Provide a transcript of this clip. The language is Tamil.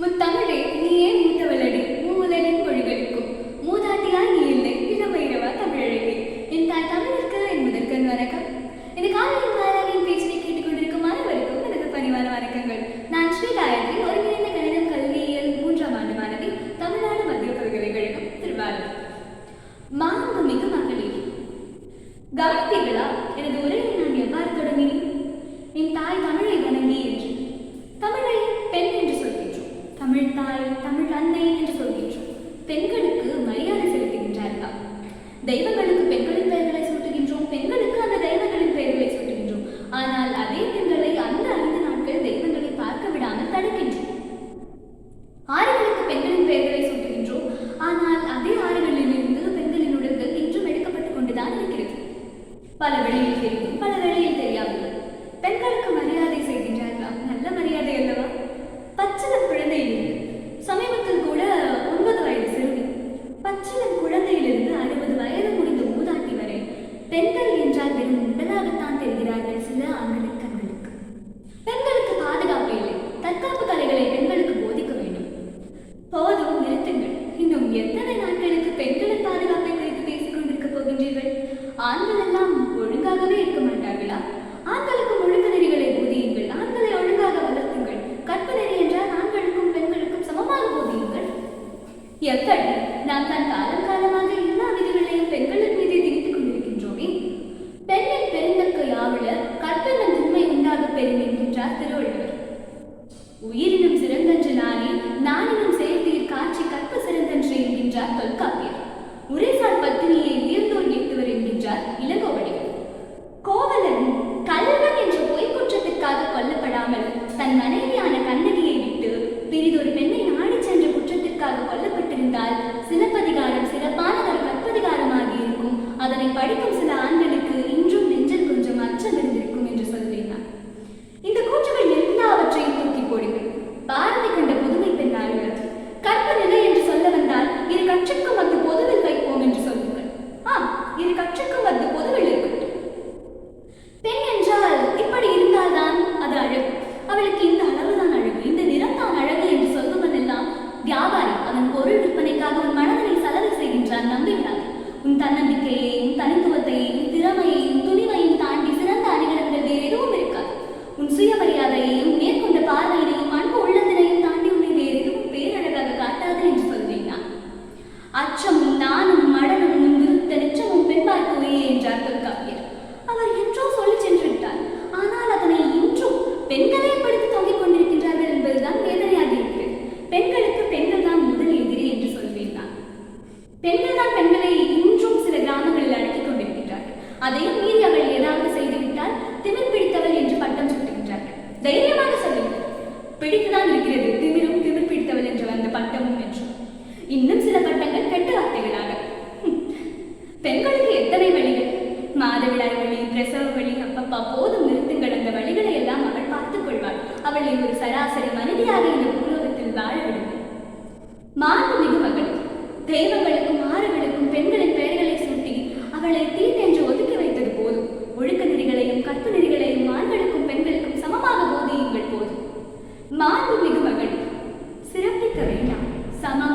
முத்தமிழே நீ ஏன் மூத்தவளடி மூலனின் மொழிகளுக்கும் மூதாட்டியாய் நீ இல்லை இளமைரவா தமிழழகி. என் தாய் தமிழுக்கு என் முதற்கண் வணக்கம். இந்த காலையில் மாலாவின் பேச்சினை கேட்டுக்கொண்டிருக்கும் அனைவருக்கும் எனது பணிவான வணக்கங்கள். நான் ஸ்ரீ காயத்ரி ஒருங்கிணைந்த கணிதம் கல்வியியல் மூன்றாம் ஆண்டு மாணவி தமிழ்நாடு மத்திய பல்கலைக்கழகம் திருவாரூர். மாண்புமிகு மகளிர். கவனித்தீர்களா எனது உரையை நான் எவ்வாறு தொடங்கினேன் என் தாய் தமிழை வணங்கி என்று தமிழை பெண் என்று சொல்கின்றோம் தமிழ் தாய் தமிழ் அன்னை என்று சொல்கின்றோம் பெண்களுக்கு மரியாதை செலுத்துகின்றார்களா தெய்வங்களுக்கு பெண்களின் பெயர்களை சூட்டுகின்றோம். பெண்களுக்கு அந்த தெய்வங்களின் பெயர்களை சூட்டுகின்றோம். ஆனால் அதே பெண்களை அந்த ஐந்து நாட்கள் தெய்வங்களை பார்க்க விடாமல் தடுக்கின்றோம். ஆறுகளுக்கு பெண்களின் பெயர்களை சூட்டுகின்றோம். ஆனால் அதே ஆறுகளிலிருந்து பெண்களின் உடல்கள் இன்றும் எடுக்கப்பட்டுக் கொண்டுதான் இருக்கிறது. பல வழியில் தெரியும் பல வழியில் தெரியாமல் பெண்களுக்கு மரியாதை செய்கின்றார்களா? நல்ல மரியாதை அல்லவா? பச்சை நிறுத்துங்கள் இன்னும் எத்தனை நாட்களுக்கு பெண்களின் பாதுகாப்பை குறித்து பேசிக் கொண்டிருக்க போகின்றீர்கள்? ஆண்கள் எல்லாம் ஒழுங்காகவே இருக்க மாட்டார்களா? ஆண்களுக்கும் ஒழுங்கு நெறிகளை போதியுங்கள். ஆண்களை ஒழுங்காக வளர்த்துங்கள். கற்பு நெறி என்றால் ஆண்களுக்கும் பெண்களுக்கும் சமமாக போதியுங்கள். எப்படி நாம் தான் காலம் காலமாக எல்லா விதிகளையும் பெண்களின் மீது திணித்துக் கொண்டிருக்கின்றோமே. பெண்ணின் பெருந்தக்க யாவலர் கற்பெண்ணன் உண்மை உண்டாக பெறும் என்கின்றார் திருவள்ளுவர். அதனை சில ஆண்களுக்கு இன்றும் நெஞ்சில் கொஞ்சம் அச்சம் இருந்திருக்கும் என்று சொல்வேன் நான் இந்த கூற்றுகள் எல்லாவற்றையும் தூக்கி போடுங்கள். பாரதி கண்ட புதுமை பெண்ணார்கள் கற்ப நிலை என்று சொல்ல வந்தால் இரு கட்சிக்கும் அது பொதுவில் வைப்போம் என்று சொல்லுங்கள். ஆம் இரு கட்சிக்கும் அது பொதுவில் இருக்கட்டும். பெண் என்றால் இப்படி இருந்தால்தான் அது அழகு. அவளுக்கு இந்த அளவுதான் அழகு இந்த நிறம்தான் அழகு என்று சொல்லுவதெல்லாம் வியாபாரி அதன் பொருள் விற்பனைக்காக உன் மனதனை செலவு செய்கின்றான் நம்பிவிடாது. உன் தன்னம்பிக்கையை தனித்துவத்தையும் திறமையையும் உன் துணிவையும் தாண்டி சிறந்த அணிகலன்கள் வேறு எதுவும் இருக்காது. உன் சுயமரியாதையையும் மேற்கொண்ட பார்வையினையும் அன்பு உள்ளத்தினையும் தாண்டி உன்னை வேறு எதுவும் பேரழகாக காட்டாது என்று சொல்வேன் நான். அச்சமும் நானும் மடனும் உன் விருத்த நிச்சமும் பெண்பார்க்குவே என்றார் தொல்காப்பியர் அவர் என்றோ சொல்லி சென்று விட்டார் ஆனால் அதனை இன்றும் பெண்களே படித்து தொங்கிக் கொண்டிருக்கின்றார்கள் என்பதுதான் வேதனையாக இருக்கிறது பெண்களுக்கு பெண்கள் தான் முதல் எதிரி என்று சொல்வேன் நான் பெண்கள் தான் பெண்களை இன்றும் சில கிராமங்களில் அடக்கிக் கொண்டிருக்கின்றார்கள் அதையும் மீறி அவள் ஏதாவது செய்துவிட்டால் திமிர் பிடித்தவள் என்று பட்டம் சுட்டுகின்றார்கள். தைரியமாக சொல்லுங்கள். பிடித்துதான் இருக்கிறது திமிரும் திமிர் பிடித்தவள் என்று வந்த பட்டமும் என்று. இன்னும் சில பட்டங்கள் கெட்ட வார்த்தைகளாக. பெண்களுக்கு எத்தனை வழிகள்? மாதவிடாய் வழி பிரசவ வழி அப்பப்பா போதும் நிறுத்துங்கள் அந்த வழிகளை எல்லாம் அவள் பார்த்துக் கொள்வாள். அவளை ஒரு சராசரி மனிதியாக இந்த பூலோகத்தில் வாழ விடுங்கள். மாண்புமிகு மகள் தெய்வம் San